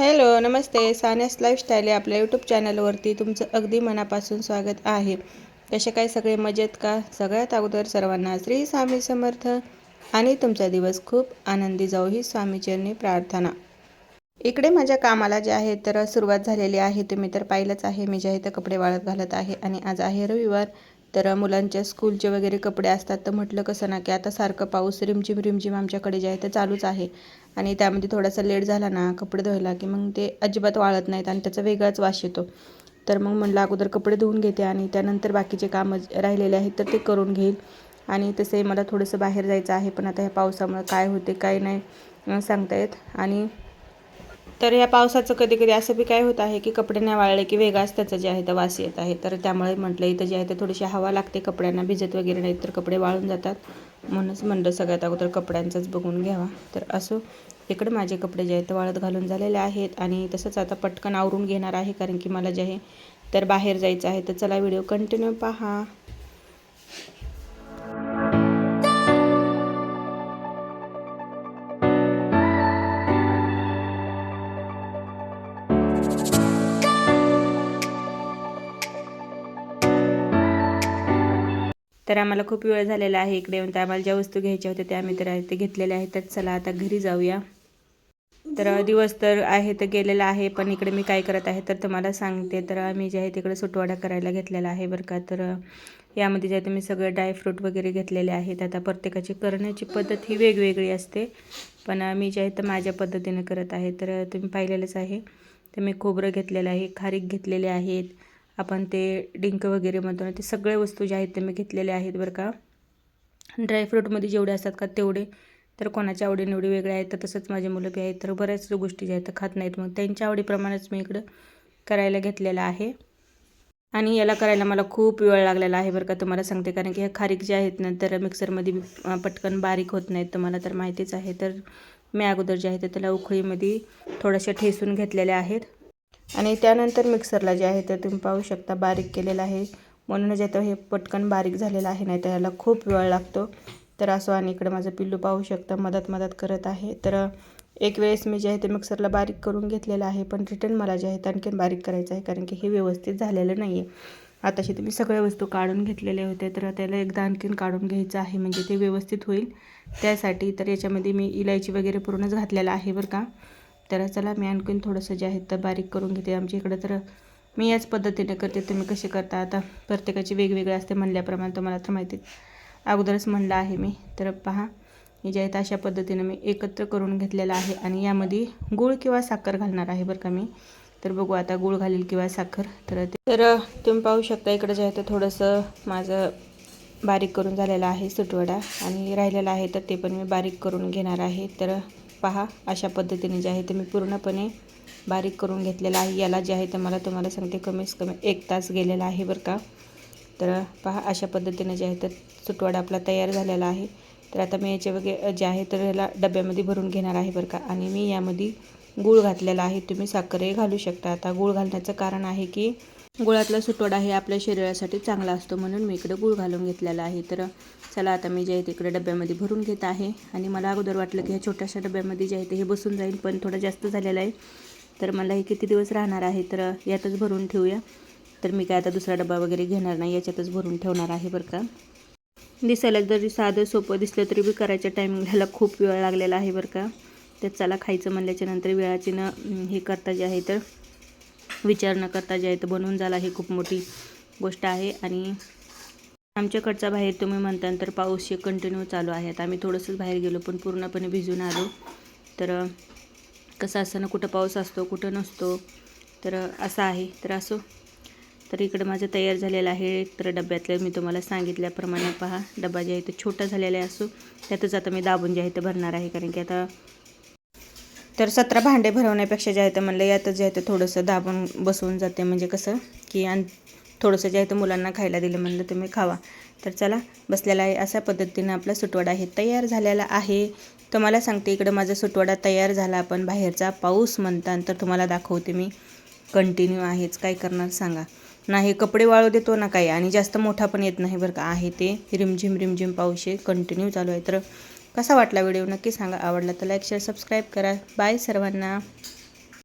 Hello नमस्ते. सानेस lifestyle या आपल्या YouTube चॅनलवरती तुमचं अगदी मनापासून स्वागत आहे. कसे काय? सगळे मजेत का? सगळ्यात अगोदर सर्वांना श्री स्वामी समर्थ आणि तुमचा दिवस खूप आनंदी जाऊ ही स्वामीचरणी प्रार्थना. इकडे माझ्या कामाला जे आहे तर सुरुवात झालेली आहे. तुम्ही तर पाहिलंच आहे. मी जे आहे तर कपडे वाळत घालत आहे आणि आज आहे रविवार. तर मुलांच्या स्कूलचे वगैरे कपडे असतात तर म्हटलं कसं ना की आता सारखं पाऊस रिमझिम रिमझिम आमच्याकडे जे आहे ते चालूच आहे. आणि त्यामध्ये थोडासा लेट झाला ना कपडे धुवायला की मग ते अजिबात वाळत नाहीत आणि त्याचा वेगळाच वास येतो. तर मग म्हणलं अगोदर कपडे धुवून घेते आणि त्यानंतर बाकीचे कामं राहिलेले आहेत तर ते करून घेईल. आणि तसे मला थोडंसं बाहेर जायचं आहे पण आता ह्या पावसामुळे काय होते काय नाही सांगता येत. आणि तर या पावसाचं कधी कधी असं बी काय होत आहे की कपडे नाही वाळले की वेगळाच त्याचं जे आहे तर वास येत आहे. तर त्यामुळे म्हटलं इथं जे आहे ते थोडीशी हवा लागते कपड्यांना भिजत वगैरे नाही तर कपडे वाळून जातात. म्हणूनच म्हणलं सगळ्यात अगोदर कपड्यांचंच बघून घ्यावा. तर असो इकडे माझे कपडे जे आहेत ते वाळत घालून झालेले आहेत आणि तसंच आता पटकन आवरून घेणार आहे कारण की मला जे आहे तर बाहेर जायचं आहे. तर चला व्हिडिओ कंटिन्यू पहा. तर आम्हाला खूप वेळ झालेला आहे इकडे येऊन. तर आम्हाला ज्या वस्तू घ्यायच्या होत्या त्या आम्ही तर ते घेतलेल्या आहेत. तर चला आता घरी जाऊया. तर दिवस तर आहे तर गेलेला आहे पण इकडे मी काय करत आहे तर तुम्हाला सांगते. तर आम्ही जे आहे तिकडे सुटवाडा करायला घेतलेला आहे बरं का. तर यामध्ये जे आहे मी सगळे ड्रायफ्रूट वगैरे घेतलेले आहेत. आता प्रत्येकाची करण्याची पद्धत ही वेगवेगळी असते. पण मी जे आहे तर माझ्या पद्धतीनं करत आहे. तर तुम्ही पाहिलेलंच आहे. तर मी खोबरं घेतलेलं आहे खारीक घेतलेले आहेत. आपण ते डिंक वगैरे म्हणतो ते सगळे वस्तू ज्या आहेत ते मी घेतलेले आहेत बरं का. ड्रायफ्रूटमध्ये जेवढे असतात का तेवढे तर कोणाच्या आवडीनिवडी वेगळ्या आहेत तर तसंच माझे मुलं बी आहेत तर बऱ्याच गोष्टी ज्या आहेत तर खात नाहीत. मग त्यांच्या आवडीप्रमाणेच मी इकडं करायला घेतलेलं आहे. आणि याला करायला मला खूप वेळ लागलेला आहे बरं का तुम्हाला सांगते कारण की ह्या खारीक जे आहेत ना तर मिक्सरमध्ये पटकन बारीक होत नाहीत तुम्हाला तर माहितीच आहे. तर मी अगोदर जे आहे ते त्याला उखळीमध्ये थोड्याशा ठेसून घेतलेल्या आहेत. आणि त्यानंतर मिक्सरला जे आहे ते तुम्ही पाहू शकता बारीक केलेलं आहे. म्हणूनच आता हे पटकन बारीक झालेलं आहे नाही तर याला खूप वेळ लागतो. तर असं आणि इकडं माझं पिल्लू पाहू शकता मदत मदत करत आहे. तर एक वेळेस मी जे आहे ते मिक्सरला बारीक करून घेतलेलं आहे पण रिटर्न मला जे आहे ते आणखीन बारीक करायचं आहे कारण की हे व्यवस्थित झालेलं नाही आहे आताशी तुम्ही सगळ्या वस्तू काढून घेतलेले होते तर त्याला एकदा आणखीन काढून घ्यायचं आहे म्हणजे ते व्यवस्थित होईल. त्यासाठी तर याच्यामध्ये मी इलायची वगैरे पूर्णच घातलेलं आहे बरं का. तर चला मी आणखीन थोडंसं जे आहे तर बारीक करून घेते. आमच्या इकडं तर मी याच पद्धतीने करते. तुम्ही कसे करता? आता प्रत्येकाची वेगवेगळे असते म्हणल्याप्रमाणे तुम्हाला तर माहिती अगोदरच म्हणलं आहे मी. तर पहा हे जे आहेत अशा पद्धतीने मी एकत्र करून घेतलेलं आहे आणि यामध्ये गूळ किंवा साखर घालणार आहे बरं का मी. तर बघू आता गूळ घालील किंवा साखर. तर तर तुम्ही पाहू शकता इकडं जे आहे ते थोडंसं माझं बारीक करून झालेलं आहे सुटवडा आणि राहिलेलं आहे तर ते पण मी बारीक करून घेणार आहे. तर पहा अशा पद्धतीने जे आहे ते मी पूर्णपणे बारीक करून घेतलेलं आहे. याला जे आहे ते मला तुम्हाला सांगते कमीच कमी एक तास गेलेला आहे बरं का. तर पहा अशा पद्धतीने जे आहे तर सुटवाडा आपला तयार झालेला आहे. तर आता मी याचे वगैरे जे आहे तर ह्याला डब्यामध्ये भरून घेणार आहे बरं का. आणि मी यामध्ये गूळ घातलेला आहे. तुम्ही साखरही घालू शकता. आता गूळ घालण्याचं कारण आहे की गुळातला सुटवडा हे आपल्या शरीरासाठी चांगला असतो म्हणून मी इकडे गूळ घालून घेतलेला आहे. तर चला आता मी जे आहे तिकडे डब्यामध्ये भरून घेत आहे. आणि मला अगोदर वाटलं की ह्या छोट्याशा डब्यामध्ये जे आहे ते हे बसून जाईल पण थोडं जास्त झालेलं आहे. तर मला हे किती दिवस राहणार आहे तर यातच भरून ठेवूया. तर मी काय आता दुसरा डबा वगैरे घेणार नाही याच्यातच भरून ठेवणार आहे बरं का. दिसायला जरी साधं सोपं दिसलं तरी बी करायच्या टायमिंगला खूप वेळ लागलेला आहे बरं का. तर चला खायचं म्हणल्याच्या नंतर वेळाची न हे करता जे आहे तर विचार न करता जे आहे तर बनवून झाला ही खूप मोठी गोष्ट आहे. आणि आमच्याकडचा बाहेर तुम्ही म्हणता तर पाऊस हे कंटिन्यू चालू आहे. आम्ही थोडंसंच बाहेर गेलो पण पूर्णपणे भिजून आलो. तर कसं असताना कुठं पाऊस असतो कुठं नसतो तर असं आहे. तर असो. तर इकडं माझं तयार झालेलं आहे. तर डब्यातलं मी तुम्हाला सांगितल्याप्रमाणे पहा. डबा जे आहे तो छोटा झालेला आहे असो. त्यातच आता मी दाबून जे आहे ते भरणार आहे. कारण की आता तर सतरा भांडे भरवण्यापेक्षा जे आहे तर म्हणलं यातच जे आहे तर थोडंसं दाबून बसवून जाते. म्हणजे कसं की आणि थोडंसं जे आहे तर मुलांना खायला दिलं म्हणलं तुम्ही खावा. तर चला बसलेला आहे अशा पद्धतीनं आपला सुटवडा हे तयार झालेला आहे. तुम्हाला सांगते इकडं माझा सुटवडा तयार झाला. आपण बाहेरचा पाऊस म्हणता तर तुम्हाला दाखवते मी. कंटिन्यू आहेच काय करणार सांगा. नाही कपडे वाळू देतो ना काही आणि जास्त मोठा पण येत नाही बरं का. आहे ते रिमझिम रिमझिम पाऊस आहे कंटिन्यू चालू आहे. तर कसा वाटला व्हिडिओ? नक्की सांगा. आवडला तर लाईक शेअर सबस्क्राईब करा. बाय सर्वांना.